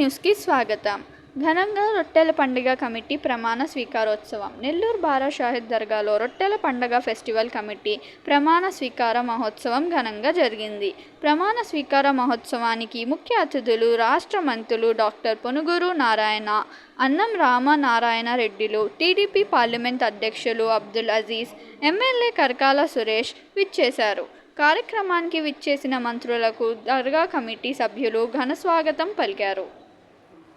న్యూస్కి స్వాగతం. ఘనంగా రొట్టెల పండుగ కమిటీ ప్రమాణ స్వీకారోత్సవం. నెల్లూరు బారా షాహిద్ దర్గాలో రొట్టెల పండుగ ఫెస్టివల్ కమిటీ ప్రమాణ స్వీకార మహోత్సవం ఘనంగా జరిగింది. ప్రమాణ స్వీకార మహోత్సవానికి ముఖ్య అతిథులు రాష్ట్ర మంత్రులు డాక్టర్ పొనుగురు నారాయణ అన్నం రామనారాయణ రెడ్డిలు టీడీపీ పార్లమెంట్ అధ్యక్షులు అబ్దుల్ అజీజ్ ఎమ్మెల్యే కరకాల సురేష్ విచ్చేశారు. కార్యక్రమానికి విచ్చేసిన మంత్రులకు దర్గా కమిటీ సభ్యులు ఘన స్వాగతం పలికారు.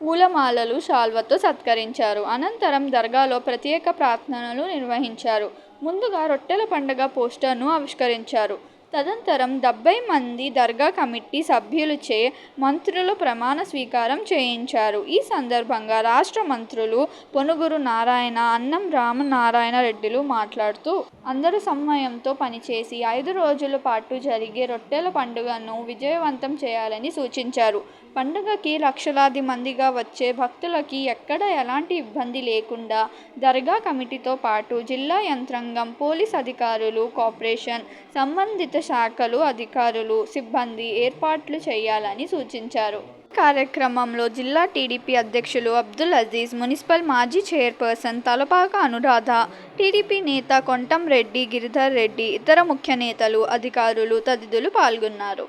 పూలమాలలు శాల్వతో సత్కరించారు. అనంతరం దర్గాలో ప్రత్యేక ప్రార్థనలు నిర్వహించారు. ముందుగా రొట్టెల పండుగ పోస్టర్ను ఆవిష్కరించారు. తదనంతరం డెబ్బై మంది దర్గా కమిటీ సభ్యులచే మంత్రుల ప్రమాణ స్వీకారం చేయించారు. ఈ సందర్భంగా రాష్ట్ర మంత్రులు పొనుగురు నారాయణ అన్నం రామనారాయణ రెడ్డిలు మాట్లాడుతూ అందరు సమయంతో పనిచేసి ఐదు రోజుల పాటు జరిగే రొట్టెల పండుగను విజయవంతం చేయాలని సూచించారు. పండుగకి లక్షలాది మందిగా వచ్చే భక్తులకి ఎక్కడ ఎలాంటి ఇబ్బంది లేకుండా దర్గా కమిటీతో పాటు జిల్లా యంత్రాంగం పోలీస్ అధికారులు కార్పొరేషన్ సంబంధిత శాఖలు అధికారులు సిబ్బంది ఏర్పాట్లు చేయాలని సూచించారు. కార్యక్రమంలో జిల్లా టీడీపీ అధ్యక్షులు అబ్దుల్ అజీజ్ మున్సిపల్ మాజీ చైర్పర్సన్ తలపాక అనురాధ టీడీపీ నేత కొంటం రెడ్డి గిరిధర్ రెడ్డి ఇతర ముఖ్య నేతలు అధికారులు తదితరులు పాల్గొన్నారు.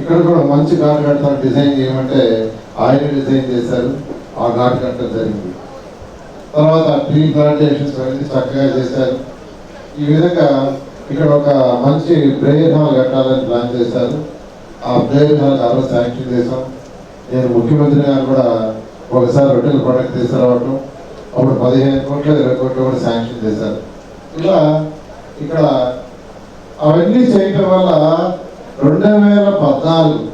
ఇక్కడ కూడా మంచి ఘాట్ కడతారు. డిజైన్ చేయమంటే ఆయన డిజైన్ చేశారు. ఆ ఘాట్ కట్టడం జరిగింది. తర్వాత ట్రీ ప్లాంటేషన్స్ అనేది చక్కగా చేశారు. ఈ విధంగా ఇక్కడ ఒక మంచి ప్రేయర్ హాల్ కట్టాలని ప్లాన్ చేశారు. ఆ ప్రేయర్ హాల్ ఆ శాంక్షన్ చేశాం. నేను ముఖ్యమంత్రి గారు కూడా ఒకసారి రొట్టెల పండుగ తీసుకురావటం అప్పుడు పదిహేను కోట్లు ఇరవై కోట్లు కూడా శాంక్షన్ చేశారు. ఇలా ఇక్కడ అవన్నీ చేయటం వల్ల రెండు వేల పద్నాలుగు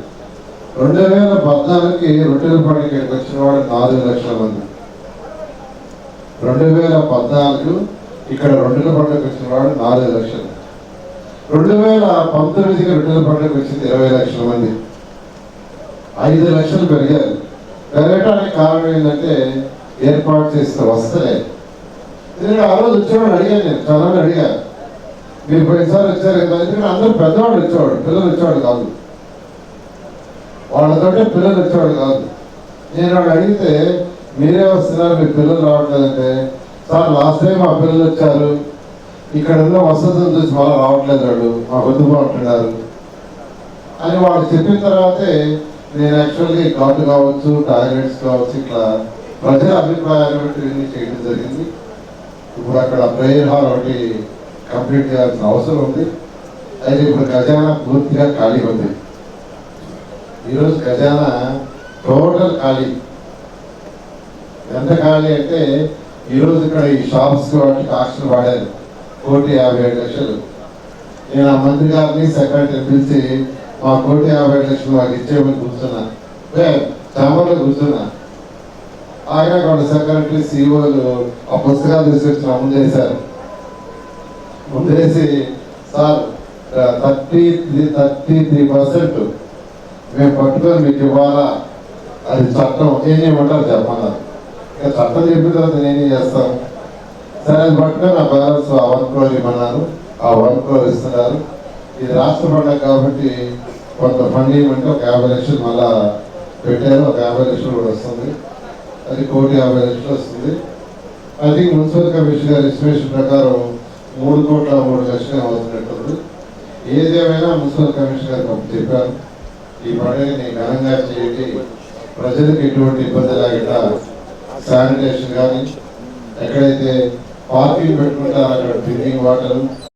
రెండు వేల పద్నాలుగుకి రొట్టెల పండుగకి వచ్చిన వాడు నాలుగు లక్షల మంది. రెండు వేల పద్నాలుగు ఇక్కడ రొట్టెల పండుగ వచ్చిన వాడు నాలుగు లక్షలు. రెండు వేల పంతొమ్మిదికి రొట్టెల పండుగ వచ్చింది ఇరవై లక్షల మంది. ఐదు లక్షలు పెరిగారు పెరగటానికి కారణం ఏంటంటే ఏర్పాటు చేసిన వస్తలే. ఎందుకంటే ఆ రోజు వచ్చేవాడు అడిగాను నేను చాలా అడిగాను మీరు పోయినసారి వచ్చారు? కదా. ఎందుకంటే అందరూ పెద్దవాడు వచ్చేవాడు పిల్లలు వచ్చేవాడు కాదు. వాళ్ళతోటే పిల్లలు వచ్చేవాడు కాదు. నేను వాడు అడిగితే మీరే వస్తున్నారు మీ పిల్లలు రావట్లేదంటే. సార్ లాస్ట్ టైం మా పిల్లలు వచ్చారు ఇక్కడ ఉన్న వసతులు చూసి వాళ్ళు రావట్లేదు వాడు మా వద్దుకుంటున్నారు అని వాళ్ళు చెప్పిన తర్వాతే నేను యాక్చువల్గా కార్డు కావచ్చు టాయిలెట్స్ కావచ్చు ఇట్లా ప్రజల అభిప్రాయాలు చేయడం జరిగింది. ఇప్పుడు అక్కడ ప్రేయర్ హాల్ ఒకటి కంప్లీట్ చేయాల్సిన అవసరం ఉంది. అయితే ఇప్పుడు ఖజానా పూర్తిగా ఖాళీ ఉంది. ఈరోజు ఖజానా టోటల్ ఖాళీ. ఎంత ఖాళీ అంటే ఈరోజు ఇక్కడ ఈ షాప్స్ వాటికి ఆక్షన్ వాడారు. కోటి యాభై ఏడు లక్షలు. నేను ఆ మంత్రి గారిని సెక్రటరీ పిలిచి మా కోటి యాభై ఏడు లక్షలు మాకు ఇచ్చేయమని కూర్చున్నా. చామర్లో కూర్చున్నా. ఆయన కూడా సెక్రటరీ సీఓలు ఆ పుస్తకాలు తీసుకొచ్చిన నా ముందు ముందేసి sir thirty three thirty three percent మేము పట్టుకొని మీకు ఇవ్వాలా? అది చట్టం. ఏం చేయమంటారు చెప్పమన్నారు ఇక చట్టం చెప్పిన తర్వాత నేనేం చేస్తాను? సరే అది పట్టుకొని నా బ్యాలెన్స్ ఆ వన్ క్రోర్ ఇవ్వన్నారు ఆ వన్ క్రోర్ ఇస్తున్నారు. ఇది రాష్ట్ర పండుగ కాబట్టి కొంత ఫండ్ ఇవ్వమంటే ఒక యాభై లక్షలు మళ్ళా పెట్టారు. ఒక యాభై లక్షలు కూడా వస్తుంది. అది కోటి యాభై లక్షలు వస్తుంది. అది మున్సిపల్ కమిషన్ గారి ఎస్టిమేషన్ ప్రకారం మూడు కోట్ల మూడు లక్షలు అవుతున్నట్టుంది. ఏదేమైనా మున్సిపల్ కమిషన్ గారికి చెప్పారు. ఈ పండుగని ఘనంగా చేయండి. ప్రజలకు ఎటువంటి ఇబ్బంది లేకుండా శానిటేషన్ కానీ ఎక్కడైతే పార్టీలు పెట్టుకుంటారు అక్కడ డ్రింకింగ్ వాటర్.